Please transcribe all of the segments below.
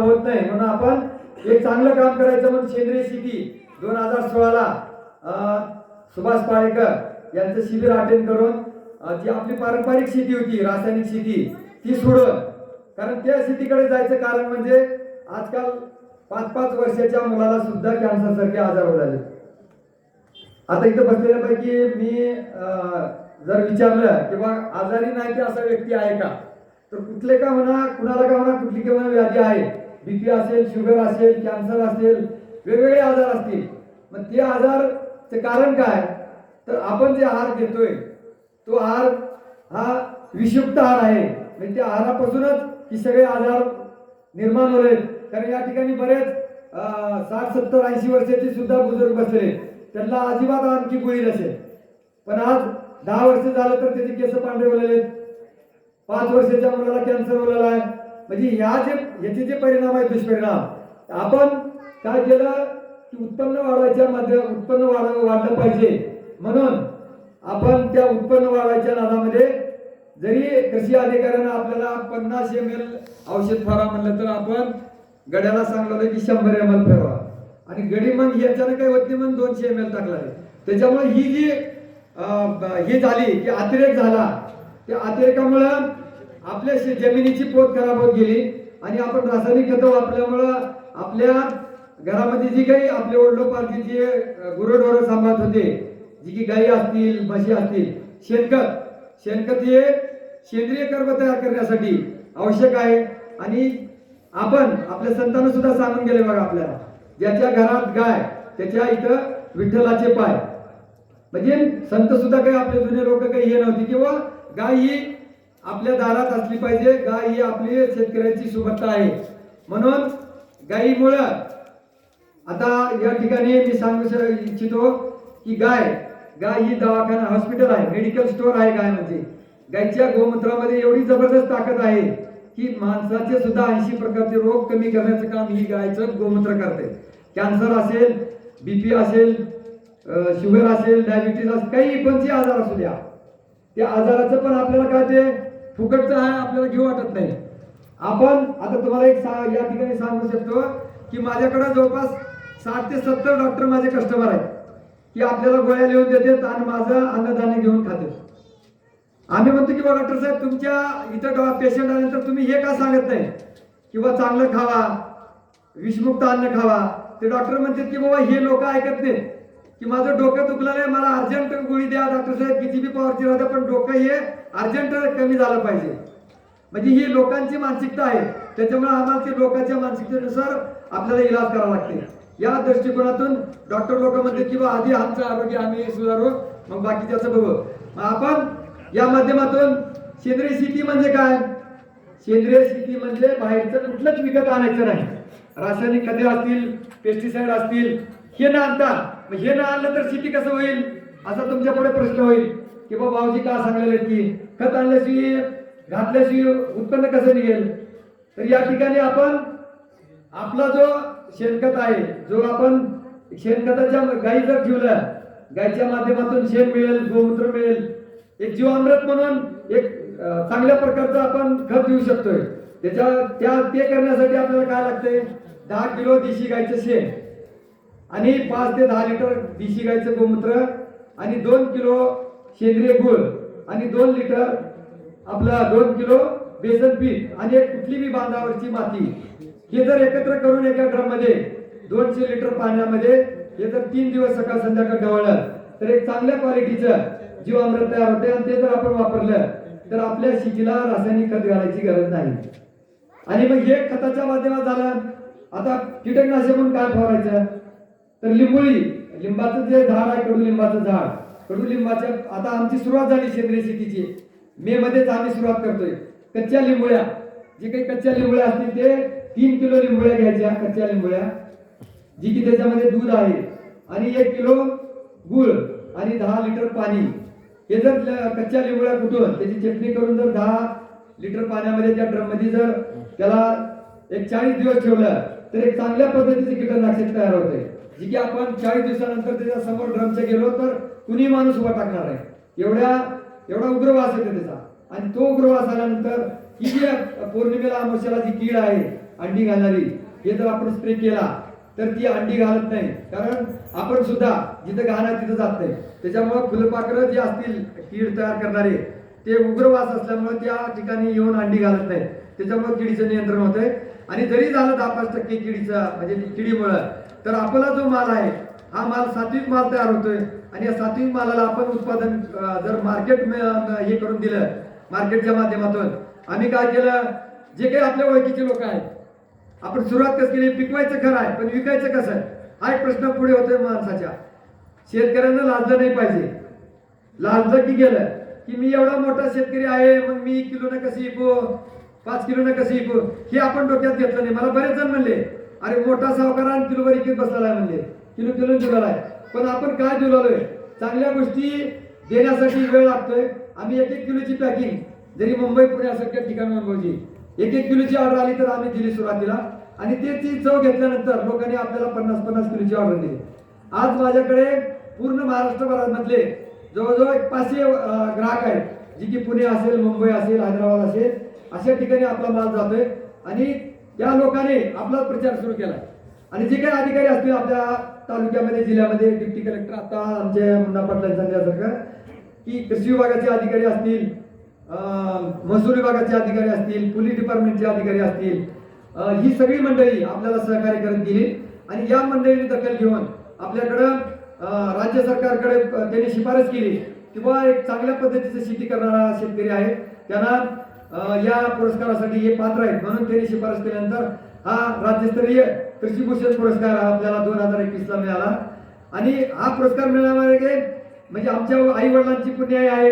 होत नाही. म्हणून आपण एक चांगलं काम करायचं म्हणून सेंद्रिय शेती दोन हजार सोळाला अं, सुभाष पाळेकर यांचं शिबिर अटेंड करून जी आपली पारंपरिक शेती होती रासायनिक शेती ती सोडून कारण त्या शेतीकडे जायचं कारण म्हणजे आजकाल पाच पाच वर्षाच्या मुलाला सुद्धा कॅन्सर सारखे आजार होत आले आता इथं बसलेल्यापैकी मी अं, जर विचारलं की आजारी नाही ते असा व्यक्ती आहे का? तर कुठले का म्हणा कुणाला का म्हणा कुठली का म्हणा व्याधी आहे बीपी असेल शुगर असेल कॅन्सर असेल वेगवेगळे आजार असतील. मग ते आजारचं कारण काय? तर आपण जे आहार घेतोय तो आहार हा विषयुक्त आहार आहे. म्हणजे त्या आहारापासूनच ही सगळे आजार निर्माण होले आहेत. कारण या ठिकाणी बरेच साठ सत्तर ऐंशी वर्षाचे सुद्धा बुजुर्ग बसले त्यांना अजिबात आणखी गोळी नसेल. पण आज दहा वर्ष झालं तर त्याचे केस पांढरे होलेले आहेत. पाच वर्षाच्या मुलाला कॅन्सर होलेला आहे. म्हणजे या जे याचे जे परिणाम आहेत दुष्परिणाम आपण काय केलं? की उत्पन्न वाढवायच्या मध्ये उत्पन्न वाढ वाढलं पाहिजे. म्हणून आपण त्या उत्पन्न वाढवायच्या नादामध्ये जरी कृषी अधिकाऱ्यानं आपल्याला पन्नास एम एल औषध फवारा म्हणलं तर आपण गड्याला सांगलं की शंभर एम एल फिरवा आणि गडी मग याच्यानं काही होत नाही म्हणून दोनशे एम एल टाकला त्याच्यामुळे ही जी हे झाली की अतिरेक झाला त्या अतिरेकामुळं आपल्या शे- जमिनीची पोत खराब होत गेली आणि आपण रासायनिक खतं वापरल्यामुळं आपल्या घरामध्ये जी काही आपले वडिलोपार्जित जी अं, गुरंढोरं सांभाळत होते जी की गायी असतील म्हशी असतील शेणखत शेणखत हे सेंद्रिय कर्म तयार करण्यासाठी आवश्यक आहे. आणि आपण आपल्या संतांना सुद्धा सांगून गेले बघा आपल्याला ज्याच्या घरात गाय त्याच्या इथं विठ्ठलाचे पाय. म्हणजे संत सुद्धा काही आपले जुने लोक काही हे नव्हते किंवा गाय ही आपल्या दारात असली पाहिजे. गाय ही आपली शेतकऱ्यांची सुबत्ता आहे. म्हणून गायीमुळं आता या ठिकाणी मी सांगू श- इच्छितो की गाय गाय ही दवाखाना हॉस्पिटल आहे मेडिकल स्टोर आहे गाय म्हणजे गायच्या गोमूत्रामध्ये एवढी जबरदस्त ताकद आहे की माणसाचे सुद्धा ऐंशी प्रकारचे रोग कमी करण्याचं काम ही गायचं गोमूत्र करते. कॅन्सर असेल बीपी असेल शुगर असेल डायबिटीज असेल काही कोणते आजार असू द्या. त्या आजाराचं पण आपल्याला काय ते फुकटचं हा आपल्याला घेऊ वाटत नाही. आपण आता तुम्हाला एक सा- या ठिकाणी सांगू शकतो की माझ्याकडे जवळपास साठ ते सत्तर डॉक्टर माझे कस्टमर आहेत. की आपल्याला गोळ्या लिहून देतात आणि माझं अन्नधान्य घेऊन खातात. आम्ही म्हणतो की बा डॉक्टर साहेब तुमच्या इथं पेशंट आल्यानंतर तुम्ही हे का सांगत नाही? किंवा चांगलं खावा विषमुक्त अन्न खावा. ते डॉक्टर म्हणतात की बाबा हे लोक ऐकत नाहीत. की माझं डोकं दुखलं मला अर्जंट गोळी द्या डॉक्टर साहेब किती बी पॉवरची राहते पण डोकं हे अर्जंट कमी झालं पाहिजे. म्हणजे ही लोकांची मानसिकता आहे. त्याच्यामुळे आम्हाला ते लोकांच्या मानसिकतेनुसार आपल्याला इलाज करावा लागते. या दृष्टिकोनातून डॉक्टर लोक म्हणते की बा आधी आमचं आरोग्य आम्ही सुधारू मग बाकीच्याचं बघू. मग आपण या माध्यमातून सेंद्रिय शेती म्हणजे काय? सेंद्रिय शेती म्हणजे बाहेरचं कुठलंच विकत आणायचं नाही. रासायनिक खते असतील पेस्टिसाइड असतील हे न आणता मग हे ना आणलं तर शेती कसं होईल? असा तुमच्यापुढे प्रश्न होईल की बाबा भाऊजी का सांगलेले की खत आणल्याशिवाय घातल्याशिवाय उत्पन्न कसं निघेल? तर या ठिकाणी आपण आपला जो शेणखत आहे जो आपण शेणखताच्या गायी जर ठेवलं गाईच्या माध्यमातून शेण मिळेल गोमूत्र मिळेल एक जीवामृत म्हणून एक चांगल्या प्रकारचं आपण खत देऊ शकतोय. त्याच्या त्या ते करण्यासाठी आपल्याला काय लागतंय? दहा किलो देशी गायचं शेण. आणि पाच ते दहा लिटर देशी गायचं गोमूत्र आणि दोन किलो सेंद्रिय गुळ आणि दोन लिटर आपला दोन किलो बेसन पीठ आणि एक कुठली बी बांधावरची माती. हे जर एकत्र करून एका ड्रममध्ये दोनशे लिटर पाण्यामध्ये हे जर तीन दिवस सकाळ संध्याकाळ ढवळलं तर एक चांगल्या क्वालिटीचं जीवामृत तयार होते आणि ते जर आपण वापरलं तर आपल्या शेतीला रासायनिक खत घालायची गरज नाही. आणि मग हे खताच्या माध्यमात झालं. आता कीटकनाशक म्हणून काय फवारायचं? तर लिंबोळी लिंबाचं जे झाड आहे कडुलिंबाचं झाड. कडुलिंबाच्या आता आमची सुरुवात झाली सेंद्रिय शेतीची. मे मध्येच आम्ही सुरुवात करतोय. कच्च्या लिंबोळ्या. जे काही कच्च्या लिंबोळ्या असतील ते तीन किलो लिंबोळ्या घ्यायच्या कच्च्या लिंबोळ्या. जी की त्याच्यामध्ये दूध आहे. आणि एक किलो गुळ आणि दहा लिटर पाणी. हे जर कच्च्या लिंबोळ्या कुठून त्याची चटणी करून जर दहा लिटर पाण्यामध्ये त्या ड्रममध्ये जर त्याला एक चाळीस दिवस ठेवलं तर एक चांगल्या पद्धतीचे कीटकनाशक तयार होते. जी की आपण चाळीस दिवसानंतर त्याच्यासमोर ड्रमच्या गेलो तर कुणी माणूस उभा टाकणार आहे एवढ्या एवढा उग्रवास येतो त्याचा. आणि तो उग्रवास आल्यानंतर ही जी पौर्णिमेला अमावस्याला जी कीड आहे अंडी घालणारी हे जर आपण स्प्रे केला तर ती अंडी घालत नाही. कारण आपण सुद्धा जिथं घाण तिथं जात नाही. त्याच्यामुळे फुलपाखरं जे असतील कीड तयार करणारे ते उग्रवास असल्यामुळे त्या ठिकाणी येऊन अंडी घालत नाही त्याच्यामुळे किडीचं नियंत्रण होतंय. आणि जरी झालं दहा पाच टक्के किडीचं म्हणजे किडीमुळं तर आपला जो माल आहे हा माल सात्विक माल तयार होतोय. आणि या सात्विक मालाला आपण उत्पादन जर मार्केट हे करून दिलं मार्केटच्या माध्यमातून आम्ही काय केलं जे काही आपल्या ओळखीचे लोक आहेत आपण सुरुवात कसं केली पिकवायचं खरं आहे पण विकायचं कसं आहे हा एक प्रश्न पुढे होतोय माणसाच्या. शेतकऱ्यांना लाजलं नाही पाहिजे. लाजलं की गेलं की मी एवढा मोठा शेतकरी आहे मग मी किलो न कसं विकू? पाच किलो न कसं विकू? हे आपण डोक्यात घेतलं नाही. मला बरेच जण म्हणले अरे मोठा सावकारान किलोवर विकत बसलेला आहे म्हणले. किलो किलो दिलेला आहे. पण आपण काय जुलालोय चांगल्या गोष्टी देण्यासाठी वेळ लागतोय. आम्ही एक एक किलोची पॅकिंग जरी मुंबई पुण्यासारख्या ठिकाणी अनुभवली. एक एक किलोची ऑर्डर आली तर आम्ही दिली सुरुवातीला. आणि ते ती चव घेतल्यानंतर लोकांनी आपल्याला पन्नास पन्नास किलोची ऑर्डर दिली. आज माझ्याकडे पूर्ण महाराष्ट्रभरामधले जवळजवळ एक पाचशे ग्राहक आहेत. जी की पुणे असेल मुंबई असेल हैदराबाद असेल अशा ठिकाणी आपला माल जातोय. आणि त्या लोकांनी आपला प्रचार सुरू केला आणि जे काही अधिकारी असतील आपल्या तालुक्यामध्ये जिल्ह्यामध्ये डिप्टी कलेक्टर आता आमचे मुन्ना पाटला सांगितल्यासारखं की कृषी विभागाचे अधिकारी असतील महसूल विभागाचे अधिकारी असतील पोलीस डिपार्टमेंटचे अधिकारी असतील ही सगळी मंडळी आपल्याला सहकार्य करत गेली. आणि या मंडळीने दखल घेऊन आपल्याकडं राज्य सरकारकडे त्यांनी शिफारस केली. किंवा एक चांगल्या पद्धतीचं शेती करणारा शेतकरी आहे. त्यांना या पुरस्कारासाठी हे पात्र आहेत. म्हणून त्यांनी शिफारस केल्यानंतर हा राज्यस्तरीय कृषीभूषण पुरस्कार हा आपल्याला दोन हजार एकवीसला मिळाला. आणि हा पुरस्कार मिळवण्यामागे म्हणजे आमच्या आई वडिलांची पुण्याई आहे.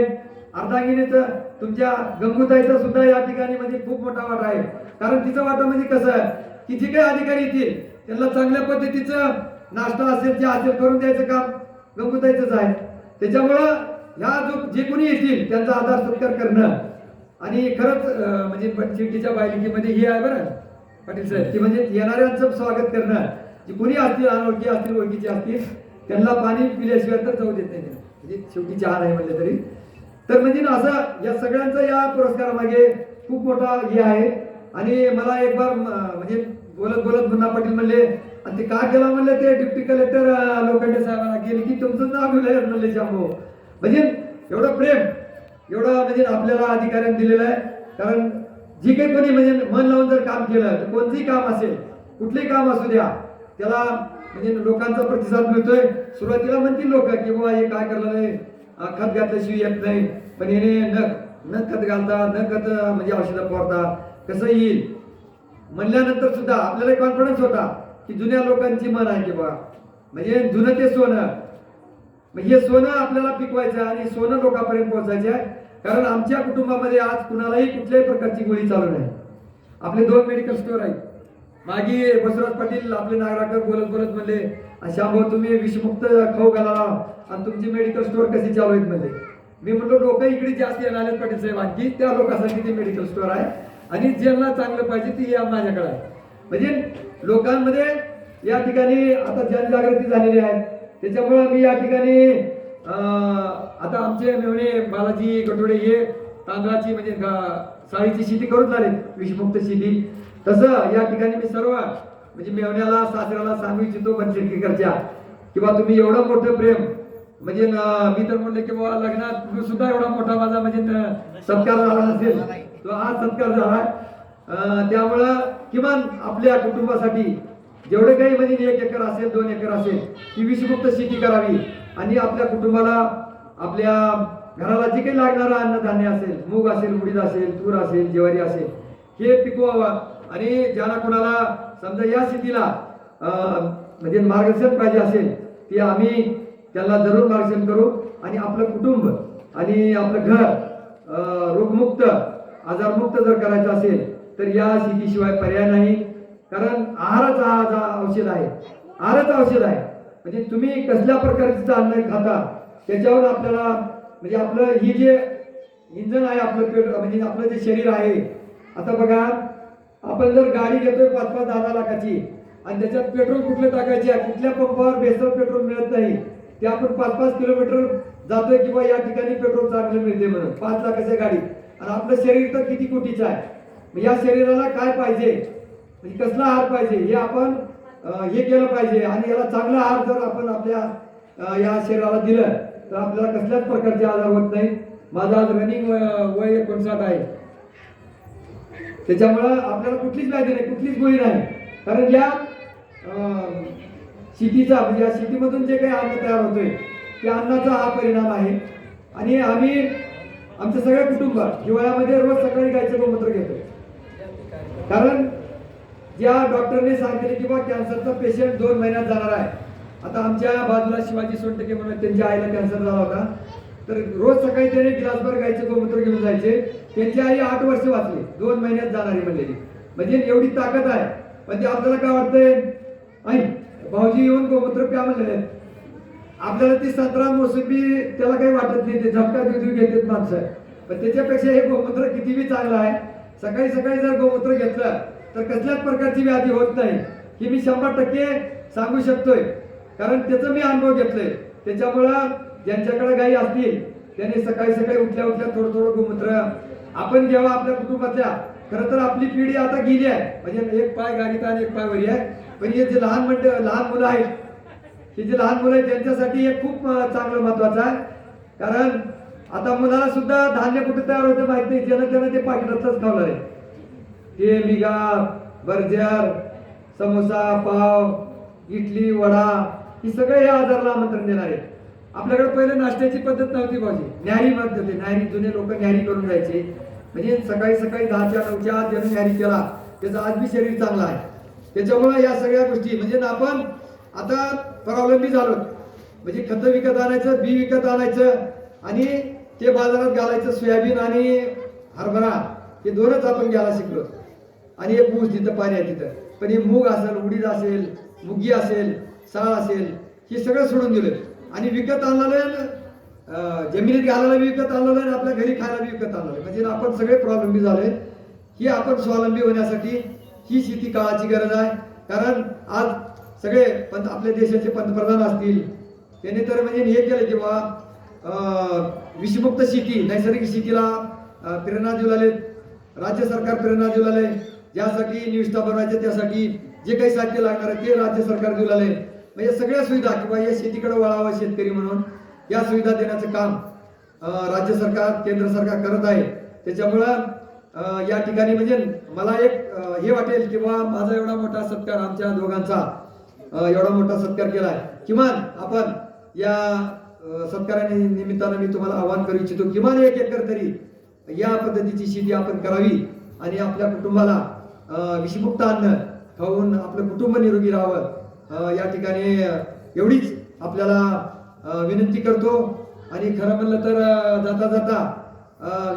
अर्धांगिनीचं तुमच्या गंगूताईचा सुद्धा या ठिकाणी म्हणजे खूप मोठा वाटा आहे. कारण तिचा वाटा म्हणजे कसं आहे? की जे काही अधिकारी येतील त्यांना चांगल्या पद्धतीचं नाश्ता असेल जे असेल करून द्यायचं काम गंगूताईचंच आहे. त्याच्यामुळं ह्या जो जे कोणी येतील त्यांचा आधार सत्कार करणं आणि खरंच म्हणजे चिठ्ठीच्या बायलिकीमध्ये हे आहे बरं पाटील साहेब. की म्हणजे येणाऱ्यांचं स्वागत करणार. जे कोणी असतील अनोळखी असतील ओळखीचे असतील त्यांना पाणी पिल्याशिवाय तर जाऊ देत नाही. म्हणजे शेवटी चहा नाही म्हणले तरी. तर म्हणजे ना असा या सगळ्यांचा या पुरस्कारामागे खूप मोठा हे आहे. आणि मला एक बार म्हणजे बोलत बोलत मुन्ना पाटील म्हणले आणि ते का केला? म्हणले ते डिप्टी कलेक्टर लोखंडे साहेबांना गेले की तुमचं नाव घेऊन म्हणले शांभो म्हणजे एवढं प्रेम. एवढं म्हणजे आपल्याला अधिकाऱ्यांनी दिलेलं आहे. कारण जी काही कोणी म्हणजे मन लावून जर काम केलं तर कोणतंही काम असेल कुठलेही काम असू द्या त्याला म्हणजे लोकांचा प्रतिसाद मिळतोय. सुरुवातीला म्हणतील लोक की बाबा हे काय करलं नाही? खत घातल्याशिवाय येत नाही. पण याने न न खत घालता न खत म्हणजे औषधं फवारता कसं येईल? म्हणल्यानंतर सुद्धा आपल्याला कॉन्फिडन्स होता की जुन्या लोकांची मन आहे की बा म्हणजे जुनं ते सोनं मग हे सोनं आपल्याला पिकवायचं आहे आणि सोनं लोकांपर्यंत पोहोचायचं आहे. कारण आमच्या कुटुंबामध्ये आज कुणालाही कुठल्याही प्रकारची गोळी चालू नाही. आपले दोन मेडिकल स्टोअर आहेत. मागे बसवराज पाटील आपले नागराकर बोलत बोलत म्हणले भाऊ तुम्ही विषमुक्त खाऊ घाला आणि तुमचे मेडिकल स्टोअर कसे चालू आहेत म्हणले. मी म्हणलो लोक इकडे जास्त येणार आहेत पाटील साहेब. आणखी त्या लोकांसाठी ते मेडिकल स्टोअर आहे. आणि ज्यांना चांगलं पाहिजे ती या माझ्याकडे आहे. म्हणजे लोकांमध्ये या ठिकाणी आता जनजागृती झालेली आहे. त्याच्यामुळं मी या ठिकाणी आता आमचे मेवणे बालाजी कटोडे हे तांदळाची म्हणजे साळीची शेती करून झाले विषमुक्त शेती. तसं या ठिकाणी मी सर्व म्हणजे मेवण्याला सासऱ्याला सांगू इच्छितो बनशेटकीकरच्या किंवा तुम्ही एवढं मोठं प्रेम म्हणजे मी तर म्हणलं की बाबा लग्नात सुद्धा एवढा मोठा माझा म्हणजे सत्कार झाला असेल तो हा सत्कार झाला. त्यामुळं किमान आपल्या कुटुंबासाठी जेवढे काही म्हणजे एक एकर असेल दोन एकर असेल ती विषमुक्त शेती करावी. आणि आपल्या कुटुंबाला आपल्या घराला जे काही लागणारं अन्नधान्य असेल मूग असेल उडीद असेल तूर असेल ज्वारी असेल हे पिकवावं. आणि ज्याला कुणाला समजा या शेतीला म्हणजे मार्गदर्शन पाहिजे असेल ते आम्ही त्याला जरूर मार्गदर्शन करू. आणि आपलं कुटुंब आणि आपलं घर रोगमुक्त आजारमुक्त जर करायचं असेल तर या शेतीशिवाय पर्याय नाही. कारण आहारच हा औषध आहे आहारच औषध आहे. म्हणजे तुम्ही कसल्या प्रकारचं अन्न खाता त्याच्यावर आपल्याला म्हणजे आपलं ही जे इंजन आहे आपलं पेट म्हणजे आपलं जे शरीर आहे. आता बघा आपण जर गाडी घेतोय पाच पाच दहा दहा लाखाची आणि त्याच्यात पेट्रोल कुठलं टाकायचे आहे कुठल्या पंपावर बेसल पेट्रोल मिळत नाही ते आपण पाच पाच किलोमीटर जातोय किंवा या ठिकाणी पेट्रोल चांगलं मिळते म्हणून पाच लाखाच्या गाडी आणि आपलं शरीर तर किती कोटीचं आहे. मग या शरीराला काय पाहिजे? म्हणजे कसला आहार पाहिजे? हे आपण हे केलं पाहिजे. आणि याला चांगला आहार जर आपण आपल्या या शरीराला दिलं तर आपल्याला कसल्याच प्रकारचे आजार होत नाही माझं आज रनिंग वय एकोणसाठ आहे. त्याच्यामुळं आपल्याला कुठलीच माहिती नाही कुठलीच गोळी नाही. कारण या शेतीचा म्हणजे या शेतीमधून जे काही अन्न तयार होतोय त्या अन्नाचा हा परिणाम आहे. आणि आम्ही आमचं सगळं कुटुंब हिवाळ्यामध्ये रोज सकाळी गायचं गोमूत्र घेतो. कारण ज्या डॉक्टरने सांगितले की बा कॅन्सरचा पेशंट दोन महिन्यात जाणार आहे. आता आमच्या बाजूला शिवाजी सोनटके म्हणून त्यांच्या आईला कॅन्सर झाला होता. तर रोज सकाळी त्याने गिलासभर गायचे गोमूत्र घेऊन जायचे. त्यांची आई आठ वर्ष वाचली. दोन महिन्यात जाणारी म्हणलेली. म्हणजे एवढी ताकद आहे. म्हणजे ते आपल्याला काय वाटतंय? आई भाऊजी येऊन गोमूत्र प्या म्हणलेले आपल्याला ती संत्रा मोसंबी त्याला काही वाटत नाही. ते झपका देऊ देऊ घेतात माणसं. पण त्याच्यापेक्षा हे गोमूत्र किती बी चांगलं आहे. सकाळी सकाळी जर गोमूत्र घेतलं तर कसल्याच प्रकारची व्याधी होत नाही. ही मी शंभर टक्के सांगू शकतोय. कारण त्याचा मी अनुभव घेतलोय. त्याच्यामुळं ज्यांच्याकडे गायी असतील त्यांनी सकाळी सकाळी उठल्या उठल्या थोडं थोडं गोमूत्र आपण जेव्हा आपल्या कुटुंबातल्या. खरं तर आपली पिढी आता गेली आहे. म्हणजे एक पाय गाडीत आणि एक पाय वरी आहे. पण हे जे लहान मंडळ लहान मुलं आहेत हे जे लहान मुलं आहेत त्यांच्यासाठी हे खूप चांगलं महत्वाचं आहे. कारण आता मुलाला सुद्धा धान्य कुठे तयार होतं माहीत नाही. ज्यानं त्यानं ते पाकिटातच खावणार आहे. हे बिगार बर्जर समोसा पाव इडली वडा ही सगळे या आजाराला आमंत्रण देणार आहे आपल्याकडे पहिले नाश्त्याची पद्धत नव्हती भाजी न्यारी म्हणत होते. न्यारी जुने लोक न्यारी करून जायचे म्हणजे सकाळी सकाळी दहाच्या नऊच्या आत ज्यानं न्यारी केला त्याचं आज बी शरीर चांगलं आहे. त्याच्यामुळे या सगळ्या गोष्टी म्हणजे ना आपण आता परावलंबी झालो. म्हणजे खतं विकत आणायचं बी विकत आणायचं आणि ते बाजारात घालायचं सोयाबीन आणि हरभरा हे दोनच आपण घ्यायला शिकलो. आणि एक ऊस तिथं पाणी आहे तिथं. पण हे मूग असेल उडीद असेल मुगी असेल साळ असेल हे सगळं सोडून दिलं. आणि विकत आणलेलं जमिनीत घालायला विकत आणलेलं आणि आपल्या घरी खायला विकत आणलेलं म्हणजे आपण सगळे प्रॉब्लेम झाले. ही आपण स्वावलंबी होण्यासाठी ही शेती काळाची गरज आहे. कारण आज सगळे पंत आपल्या देशाचे पंतप्रधान असतील. त्यांनी तर म्हणजे हे केलं की बा विषमुक्त शेती नैसर्गिक शेतीला प्रेरणा देऊ लागले राज्य सरकार प्रेरणा देऊ लागले ज्यासाठी निविष्ठा बनवायचे त्यासाठी जे काही साध्य लागणार आहे ते राज्य सरकार देऊ लागले. म्हणजे सगळ्या सुविधा किंवा या शेतीकडे वळावा शेतकरी म्हणून या सुविधा देण्याचं काम राज्य सरकार केंद्र सरकार करत आहे. त्याच्यामुळं या ठिकाणी म्हणजे मला एक हे वाटेल किंवा माझा एवढा मोठा सत्कार आमच्या दोघांचा एवढा मोठा सत्कार केला आहे. किमान आपण या सत्काराने निमित्तानं मी तुम्हाला आवाहन करू इच्छितो किमान एक एकर तरी या पद्धतीची शेती आपण करावी आणि आपल्या कुटुंबाला विषमुक्त अन्न खाऊन आपलं कुटुंब निरोगी राहावं. या ठिकाणी एवढीच आपल्याला विनंती करतो. आणि खरं म्हणलं तर जाता जाता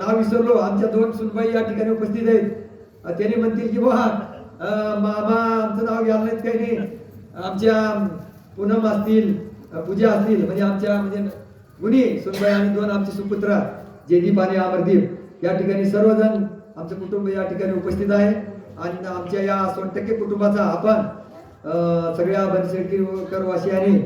नाव विसरलो. आमच्या दोन सुनबाई या ठिकाणी उपस्थित आहेत. अं, त्यांनी म्हणतील की बा मामा आमचं नाव घ्यायला नाहीत काही नाही. आमच्या पूनम असतील पूजा असतील म्हणजे आमच्या म्हणजे गुणी सुनबाई आणि दोन आमचे सुपुत्र जयदीप आणि अमरदीप या ठिकाणी सर्वजण आमचं कुटुंब या ठिकाणी उपस्थित आहे. आणि आमच्या या सोनटक्के कुटुंबाचा आपण सगळ्या बनशेटकर वासियांनी